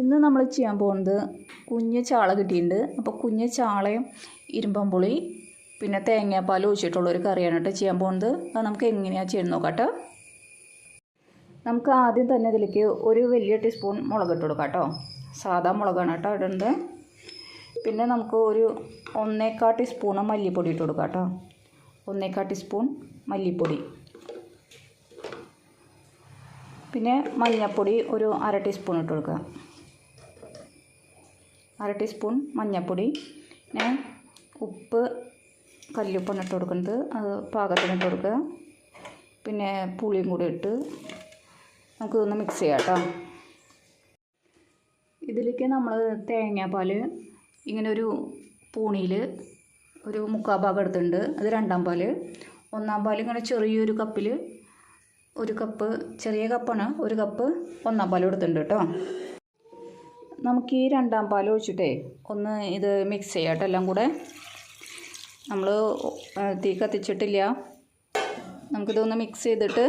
ഇന്ന് നമ്മൾ ചെയ്യാൻ പോകുന്നത് കുഞ്ഞ് ചാള കിട്ടിയിട്ടുണ്ട്. അപ്പോൾ കുഞ്ഞ് ചാളയും ഇരുമ്പം പുളി പിന്നെ തേങ്ങാപ്പാൽ ഒഴിച്ചിട്ടുള്ളൊരു കറിയാണ് കേട്ടോ ചെയ്യാൻ പോകുന്നത്. അത് നമുക്ക് എങ്ങനെയാണ് ചെയ്ത് നോക്കാം നമുക്ക് ആദ്യം തന്നെ ഇതിലേക്ക് ഒരു വലിയ ടീസ്പൂൺ മുളക് ഇട്ട് കൊടുക്കാം കേട്ടോ. സാധാ മുളകാണ് കേട്ടോ ഇടുന്നത് പിന്നെ നമുക്ക് ഒരു ഒന്നേക്കാ ടീസ്പൂൺ മല്ലിപ്പൊടി ഇട്ട് കൊടുക്കാം കേട്ടോ. ഒന്നേക്കാ ടീസ്പൂൺ മല്ലിപ്പൊടി. പിന്നെ മഞ്ഞൾപ്പൊടി ഒരു അര ടീസ്പൂൺ ഇട്ട് കൊടുക്കുക അര ടീസ്പൂൺ മഞ്ഞൾപ്പൊടി. പിന്നെ ഉപ്പ് കല്ലുപ്പാണ് ഇട്ട് കൊടുക്കുന്നത്. അത് പാകത്തിന് ഇട്ട് കൊടുക്കുക. പിന്നെ പുളിയും കൂടി ഇട്ട് നമുക്ക് ഇതൊന്ന് മിക്സ് ചെയ്യാം കേട്ടോ. ഇതിലേക്ക് നമ്മൾ തേങ്ങാപ്പാൽ ഇങ്ങനെ ഒരു പൂണിയിൽ ഒരു മുക്കാൽ ഭാഗം എടുത്തിട്ടുണ്ട്. അത് രണ്ടാം പാൽ. ഒന്നാം പാൽ ഇങ്ങനെ ചെറിയൊരു കപ്പിൽ ഒരു കപ്പ് ചെറിയ കപ്പാണ്. ഒരു കപ്പ് ഒന്നാം പാൽ എടുത്തിട്ടുണ്ട് കേട്ടോ. നമുക്ക് ഈ രണ്ടാം പാൽ ഒഴിച്ചിട്ടേ ഒന്ന് ഇത് മിക്സ് ചെയ്യാട്ടോ എല്ലാം കൂടെ. നമ്മൾ തീ കത്തിച്ചിട്ടില്ല. നമുക്കിതൊന്ന് മിക്സ് ചെയ്തിട്ട്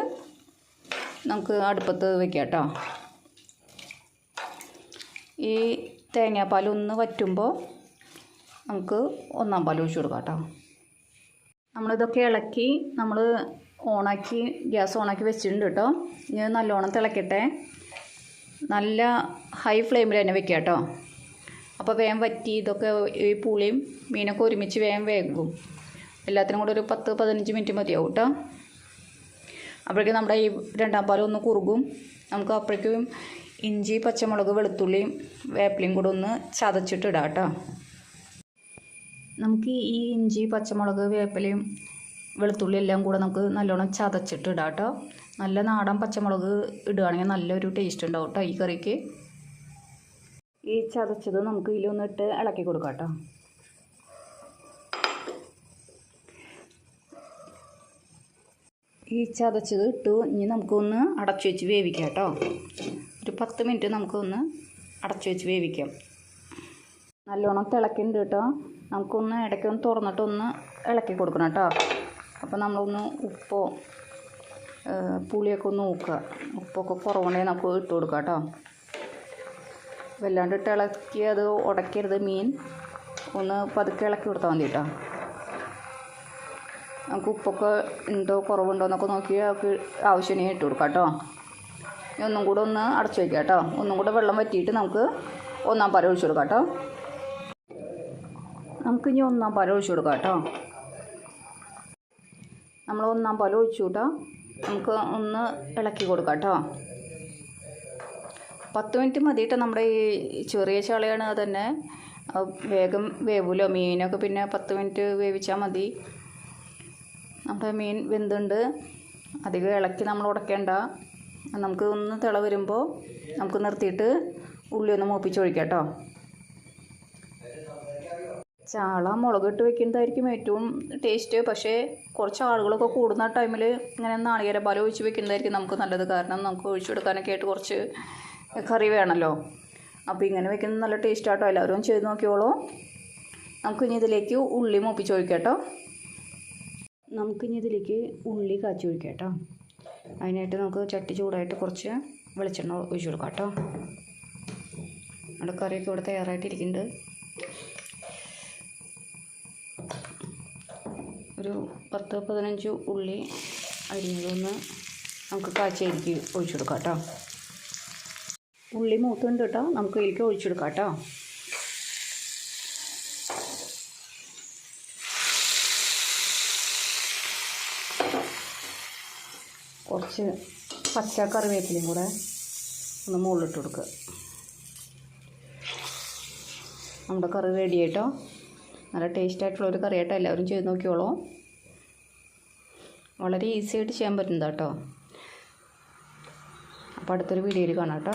നമുക്ക് അടുപ്പത്ത് വെക്കാം കേട്ടോ ഈ തേങ്ങാപ്പാൽ ഒന്ന് വറ്റുമ്പോൾ നമുക്ക് ഒന്നാം പാൽ ഒഴിച്ചു കൊടുക്കാം കേട്ടോ. നമ്മളിതൊക്കെ ഇളക്കി നമ്മൾ ഓണാക്കി ഗ്യാസ് ഓണാക്കി വെച്ചിട്ടുണ്ട് കേട്ടോ. ഇനി നല്ലോണം തിളക്കട്ടെ. നല്ല ഹൈ ഫ്ലെയിമിൽ തന്നെ വെക്കുക കേട്ടോ അപ്പോൾ വേഗം വറ്റി ഇതൊക്കെ ഈ പുളിയും മീനൊക്കെ ഒരുമിച്ച് വേഗം വേകും. എല്ലാത്തിനും കൂടെ ഒരു പത്ത് പതിനഞ്ച് മിനിറ്റ് മതിയാവും കേട്ടോ അപ്പോഴേക്കും നമ്മുടെ ഈ രണ്ടാം പാലം ഒന്ന് കുറുകും. നമുക്ക് അപ്പോഴേക്കും ഇഞ്ചി പച്ചമുളക് വെളുത്തുള്ളിയും വേപ്പിലയും കൂടെ ഒന്ന് ചതച്ചിട്ടിടാം കേട്ടോ നമുക്ക് ഈ ഇഞ്ചി പച്ചമുളക് വേപ്പിലയും വെളുത്തുള്ളി എല്ലാം കൂടെ നമുക്ക് നല്ലോണം ചതച്ചിട്ട് ഇടാം കേട്ടോ. നല്ല നാടൻ പച്ചമുളക് ഇടുകയാണെങ്കിൽ നല്ലൊരു ടേസ്റ്റ് ഉണ്ടാവും കേട്ടോ ഈ കറിക്ക്. ഈ ചതച്ചത് നമുക്ക് ഇതിലൊന്ന് ഇട്ട് ഇളക്കി കൊടുക്കാം കേട്ടോ. ഈ ചതച്ചത് ഇട്ടു ഇനി നമുക്കൊന്ന് അടച്ചു വെച്ച് വേവിക്കാം കേട്ടോ. ഒരു പത്ത് മിനിറ്റ് നമുക്കൊന്ന് അടച്ചു വെച്ച് വേവിക്കാം. നല്ലോണം തിളക്കുന്നുണ്ട് കേട്ടോ. നമുക്കൊന്ന് ഇടയ്ക്കൊന്ന് തുറന്നിട്ടൊന്ന് ഇളക്കി കൊടുക്കണം കേട്ടോ. അപ്പോൾ നമ്മളൊന്ന് ഉപ്പോ പുളിയൊക്കെ ഒന്ന് നോക്കുക ഉപ്പൊക്കെ കുറവുണ്ടെങ്കിൽ നമുക്ക് ഇട്ട് കൊടുക്കാം കേട്ടോ വല്ലാണ്ട് ഇട്ട് ഇളക്കി അത് ഉടക്കരുത് മീൻ. ഒന്ന് പതുക്കെ ഇളക്കി കൊടുത്താൽ മതി കേട്ടോ നമുക്ക് ഉപ്പൊക്കെ ഉണ്ടോ കുറവുണ്ടോ എന്നൊക്കെ നോക്കി നമുക്ക് ആവശ്യത്തിന് ഇട്ട് കൊടുക്കാം കേട്ടോ ഇനി ഒന്നും കൂടെ ഒന്ന് അടച്ചു വയ്ക്കാം കേട്ടോ ഒന്നും കൂടെ വെള്ളം വറ്റിയിട്ട് നമുക്ക് ഒന്നാം പാൽ ഒഴിച്ചു കൊടുക്കാം കേട്ടോ നമുക്ക് ഇനി ഒന്നാം പാൽ ഒഴിച്ചു കൊടുക്കാം കേട്ടോ നമ്മൾ ഒന്നാം പാൽ ഒഴിച്ചു കൂട്ടോ നമുക്ക് ഒന്ന് ഇളക്കി കൊടുക്കാം കേട്ടോ പത്ത് മിനിറ്റ് മതിയിട്ട് നമ്മുടെ ഈ ചെറിയ ചാളയാണ് തന്നെ വേഗം വേവൂലോ മീനൊക്കെ പിന്നെ പത്ത് മിനിറ്റ് വേവിച്ചാൽ മതി. നമ്മുടെ മീൻ വെന്തുണ്ട്. അധികം ഇളക്കി നമ്മൾ ഉടക്കേണ്ട. നമുക്ക് ഒന്ന് തിള വരുമ്പോൾ നമുക്ക് നിർത്തിയിട്ട് ഉള്ളി ഒന്ന് മൂപ്പിച്ചൊഴിക്കാം കേട്ടോ ചാള മുളകിട്ട് വെക്കുന്നതായിരിക്കും ഏറ്റവും ടേസ്റ്റ് പക്ഷേ കുറച്ച് ആളുകളൊക്കെ കൂടുന്ന ടൈമിൽ ഇങ്ങനെ നാളികേര പാൽ ഒഴിച്ച് വെക്കുന്നതായിരിക്കും നമുക്ക് നല്ലത്. കാരണം നമുക്ക് ഒഴിച്ചെടുക്കാനൊക്കെ ആയിട്ട് കുറച്ച് കറി വേണമല്ലോ അപ്പോൾ ഇങ്ങനെ വെക്കുന്നത് നല്ല ടേസ്റ്റ് ആട്ടോ. എല്ലാവരും ചെയ്ത് നോക്കിയോളൂ നമുക്കിനി ഇതിലേക്ക് ഉള്ളി മൂപ്പിച്ച് ഒഴിക്കാട്ടോ നമുക്കിനി ഇതിലേക്ക് ഉള്ളി കാച്ചി ഒഴിക്കാട്ടോ കേട്ടോ. അതിനായിട്ട് നമുക്ക് ചട്ടി ചൂടായിട്ട് കുറച്ച് വെളിച്ചെണ്ണ ഒഴിച്ചു കൊടുക്കാം കേട്ടോ. നമ്മുടെ കറിയൊക്കെ ഇവിടെ തയ്യാറായിട്ടിരിക്കുന്നുണ്ട്. ഒരു പത്ത് പതിനഞ്ച് ഉള്ളി അരിഞ്ഞതൊന്ന് നമുക്ക് കാച്ചിലേക്ക് ഒഴിച്ചു കൊടുക്കാം കേട്ടോ. ഉള്ളി മൂത്തുണ്ട് കേട്ടോ. നമുക്ക് ഇതിലേക്ക് ഒഴിച്ചു കൊടുക്കാം കേട്ടോ. കുറച്ച് പച്ച കറിവേപ്പിലയും കൂടെ ഒന്ന് മുകളിലിട്ട് കൊടുക്കുക. നമ്മുടെ കറി റെഡി ആയിട്ടോ? നല്ല ടേസ്റ്റ് ആയിട്ടുള്ള ഒരു കറി ആയിട്ടോ എല്ലാവരും ചെയ്ത് നോക്കിയോളൂ വളരെ ഈസി ആയിട്ട് ചെയ്യാൻ പറ്റുന്നതാട്ടോ. അപ്പോൾ അടുത്തൊരു വീഡിയോയിൽ കാണാം കേട്ടോ.